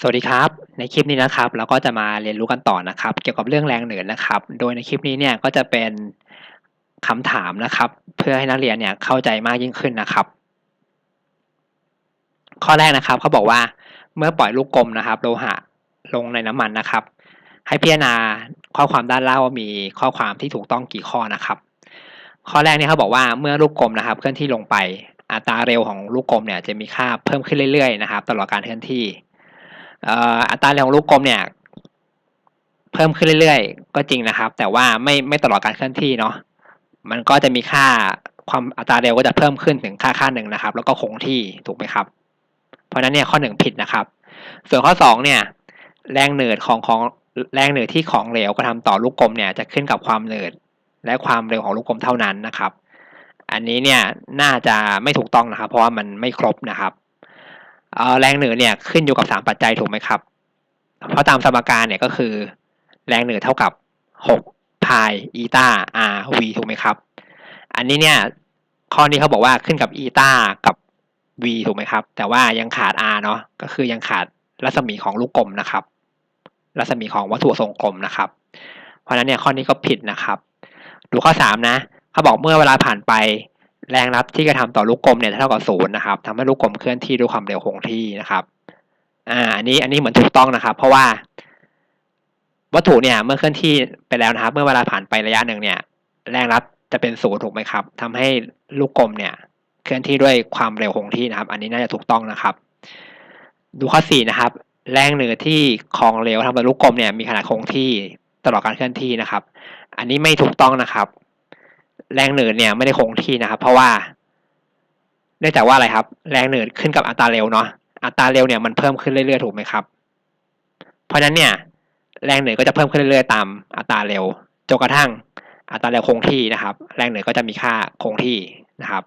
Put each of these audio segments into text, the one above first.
สวัสดีครับ ในคลิปนี้นะครับ เราก็จะมาเรียนรู้กันต่อนะครับ เกี่ยวกับเรื่องแรงเหนือนะครับ โดยในคลิปนี้เนี่ยก็จะเป็นคำถามนะครับ เพื่อให้นักเรียนเนี่ยเข้าใจมากยิ่งขึ้นนะครับ ข้อแรกนะครับเขาบอกว่าเมื่อปล่อยลูกกลมนะครับ โลหะลงในน้ำมันนะครับ ให้พิจารณาข้อความด้านล่างว่ามีข้อความที่ถูกต้องกี่ข้อนะครับ ข้อแรกเนี่ยเขาบอกว่าเมื่อลูกกลมนะครับ เคลื่อนที่ลงไปอัตราเร็วของลูกกลมเนี่ยจะมีค่าเพิ่มขึ้นเรื่อยๆนะครับ ตลอดการเคลื่อนที่ อัตราเร็วของลูกกลมเนี่ย เพิ่มขึ้นเรื่อยๆ ก็จริงนะครับ แต่ว่าไม่ไม่ตลอดการเคลื่อนที่เนาะมันก็จะมีค่าความอัตราเร็วก็จะเพิ่มขึ้นถึงค่าค่าหนึ่งนะครับ แล้วก็คงที่ถูกไหมครับ เพราะนั้นเนี่ยข้อหนึ่งผิดนะครับ ส่วนข้อสองเนี่ย แรงเหนืดของของแรงเหนืดที่ของเหลวกระทำต่อลูกกลมเนี่ยจะขึ้นกับความเหนืดและความเร็วของลูกกลมเท่านั้นนะครับ อันนี้เนี่ยน่าจะไม่ถูกต้องนะครับ เพราะว่ามันไม่ครบนะครับ แรงเหนือเนี่ยขึ้นอยู่กับสามปัจจัยถูกไหมครับ เพราะตามสมการเนี่ยก็คือ แรงเหนือเท่ากับหกพายอีตาอาร์วีถูกไหมครับ อันนี้เนี่ยข้อนี้เขาบอกว่าขึ้นกับอีตากับ v ถูกไหมครับ แต่ว่ายังขาด r เนาะก็คือยังขาดรัศมีของลูกกลมนะครับ รัศมีของวัตถุทรงกลมนะครับ เพราะฉะนั้นเนี่ยข้อนี้ก็ผิดนะครับ ดูข้อสามนะเขาบอกเมื่อเวลาผ่านไป แรงรับที่กระทำต่อลูกกลมเนี่ยเท่ากับศูนย์นะครับทำให้ลูกกลมเคลื่อนที่ด้วยความเร็วคงที่นะครับ อ่า อันนี้อันนี้เหมือนถูกต้องนะครับ เพราะว่าวัตถุเนี่ยเมื่อเคลื่อนที่ไปแล้วนะครับ เมื่อเวลาผ่านไประยะหนึ่งเนี่ย แรงรับจะเป็นศูนย์ถูกไหมครับทำให้ลูกกลมเนี่ย เคลื่อนที่ด้วยความเร็วคงที่นะครับ อันนี้น่าจะถูกต้องนะครับ ดูข้อสี่นะครับ แรงเหนือที่ของเหลวทำให้ลูกกลมเนี่ยมีขนาดคงที่ตลอดการเคลื่อนที่นะครับ อันนี้ไม่ถูกต้องนะครับ แรงหนืดเนี่ยไม่ได้คงที่นะครับ เพราะว่าเนื่องจากว่าอะไรครับ แรงหนืดขึ้นกับอัตราเร็วเนาะอัตราเร็วเนี่ยมันเพิ่มขึ้นเรื่อยๆถูกไหมครับ เพราะฉะนั้นเนี่ย แรงเหนืดก็จะเพิ่มขึ้นเรื่อยๆตามอัตราเร็วจนกระทั่งอัตราเร็วคงที่นะครับ แรงเหนืดก็จะมีค่าคงที่นะครับ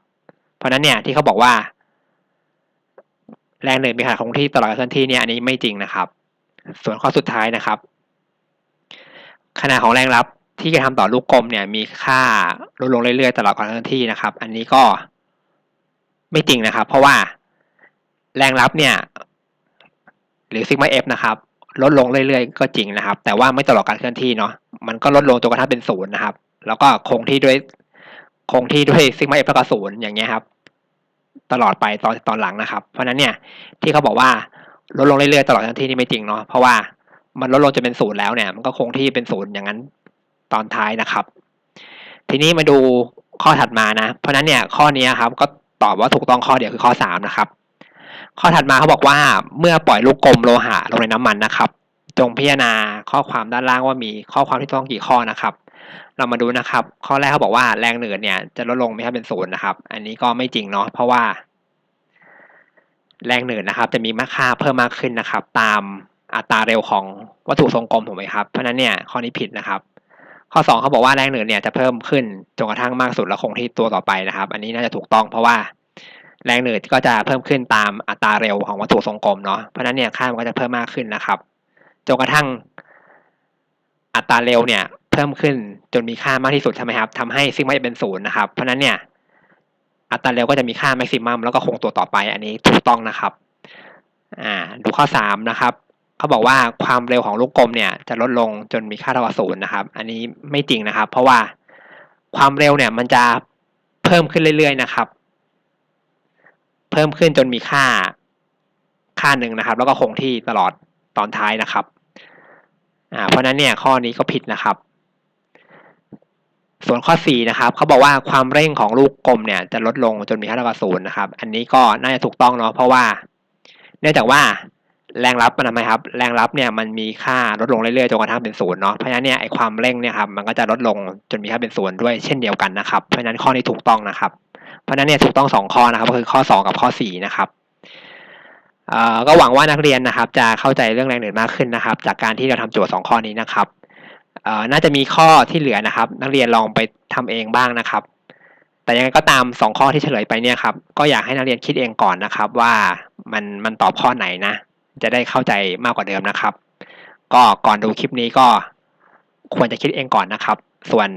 เพราะฉะนั้นเนี่ยที่เขาบอกว่า แรงเหนืดมีขนาดคงที่ตลอดเคลื่อนที่เนี่ยอันนี้ไม่จริงนะครับ ส่วนข้อสุดท้ายนะครับ ขนาดของแรงรับ ที่จะทำต่อลูกกลมเนี่ยมีค่าลดลงเรื่อยๆตลอดการเคลื่อนที่นะครับ อันนี้ก็ไม่จริงนะครับ เพราะว่าแรงรับเนี่ย หรือซิกมาเอฟนะครับ ลดลงเรื่อยๆ ก็จริงนะครับ แต่ว่าไม่ตลอดการเคลื่อนที่เนาะมันก็ลดลงจนกระทั่งเป็นศูนย์นะครับ แล้วก็คงที่ด้วยคงที่ด้วยซิกมาเอฟเท่ากับศูนย์อย่างเงี้ยครับ ตลอดไปตอนตอนหลังนะครับ เพราะนั้นเนี่ยที่เขาบอกว่าลดลงเรื่อยๆตลอดการเคลื่อนที่นี่ไม่จริงเนาะเพราะว่ามันลดลงจะเป็นศูนย์แล้วเนี่ยมันก็คงที่เป็นศูนย์อย่างนั้น ตอนท้ายนะครับ ทีนี้มาดูข้อถัดมานะ เพราะนั้นเนี่ยข้อนี้ครับก็ตอบว่าถูกต้องข้อเดียวคือข้อสามนะครับ ข้อถัดมาเขาบอกว่าเมื่อปล่อยลูกกลมโลหะลงในน้ำมันนะครับ จงพิจารณาข้อความด้านล่างว่ามีข้อความที่ต้องกี่ข้อนะครับ เรามาดูนะครับ ข้อแรกเขาบอกว่าแรงเหนือเนี่ยจะลดลงไม่ให้เป็นศูนย์นะครับ อันนี้ก็ไม่จริงเนาะเพราะว่า แรงเหนือนะครับ จะมีค่าเพิ่มมากขึ้นนะครับ ตามอัตราเร็วของวัตถุทรงกลมถูกไหมครับเพราะนั้นเนี่ยข้อนี้ผิดนะครับ ข้อ2เขาบอกว่าแรงเหนือเนี่ยจะเพิ่มขึ้นจนกระทั่งมากสุดแล้วคงที่ตัวต่อไปนะครับ อันนี้น่าจะถูกต้องเพราะว่าแรงเหนือก็จะเพิ่มขึ้นตามอัตราเร็วของวัตถุทรงกลมเนาะเพราะนั้นเนี่ยค่ามันก็จะเพิ่มมากขึ้นนะครับจนกระทั่งอัตราเร็วเนี่ยเพิ่มขึ้นจนมีค่ามากที่สุดใช่ไหมครับทำให้ซิกมาเป็นศูนย์นะครับ เพราะนั้นเนี่ยอัตราเร็วก็จะมีค่าแม็กซิมัมแล้วก็คงตัวต่อไป อันนี้ถูกต้องนะครับอ่าดูข้อ3นะครับ เขาบอกว่าความเร็วของลูกกลมเนี่ยจะลดลงจนมีค่าเท่ากับศูนย์นะครับ อันนี้ไม่จริงนะครับ เพราะว่าความเร็วเนี่ยมันจะเพิ่มขึ้นเรื่อยๆนะครับ เพิ่มขึ้นจนมีค่าค่าหนึ่งนะครับ แล้วก็คงที่ตลอดตอนท้ายนะครับอ่าเพราะนั้นเนี่ยข้อนี้ก็ผิดนะครับ ส่วนข้อ4นะครับเขาบอกว่าความเร่งของลูกกลมเนี่ยจะลดลงจนมีค่าเท่ากับศูนย์นะครับ อันนี้ก็น่าจะถูกต้องเนาะเพราะว่า เนื่องจากว่า แรงรับมันทำไมครับ แรงรับเนี่ยมันมีค่าลดลงเรื่อยๆจนกระทั่งเป็นศูนย์เนาะเพราะฉะนั้นเนี่ยไอความเร่งเนี่ยครับมันก็จะลดลงจนมีค่าเป็นศูนย์ด้วยเช่นเดียวกันนะครับเพราะฉะนั้นข้อนี้ถูกต้องนะครับ เพราะฉะนั้นเนี่ยถูกต้อง2ข้อนะครับก็คือข้อ2กับข้อ4นะครับก็หวังว่านักเรียนนะครับ จะเข้าใจเรื่องแรงเหนือมากขึ้นนะครับ จากการที่เราทำโจทย์2ข้อนี้นะครับน่าจะมีข้อที่เหลือนะครับ นักเรียนลองไปทำเองบ้างนะครับ แต่ยังไงก็ตาม2ข้อที่เฉลยไปเนี่ยครับก็อยากให้นักเรียนคิดเองก่อนนะครับ ว่ามันมันตอบข้อไหนนะ จะได้เข้าใจมากกว่าเดิมนะครับ ก็ก่อนดูคลิปนี้ก็ควรจะคิดเองก่อนนะครับ ส่วน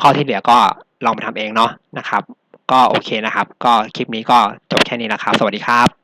ข้อที่เหลือก็ลองไปทำเองเนาะนะครับ ก็โอเคนะครับ ก็คลิปนี้ก็จบแค่นี้นะครับ สวัสดีครับ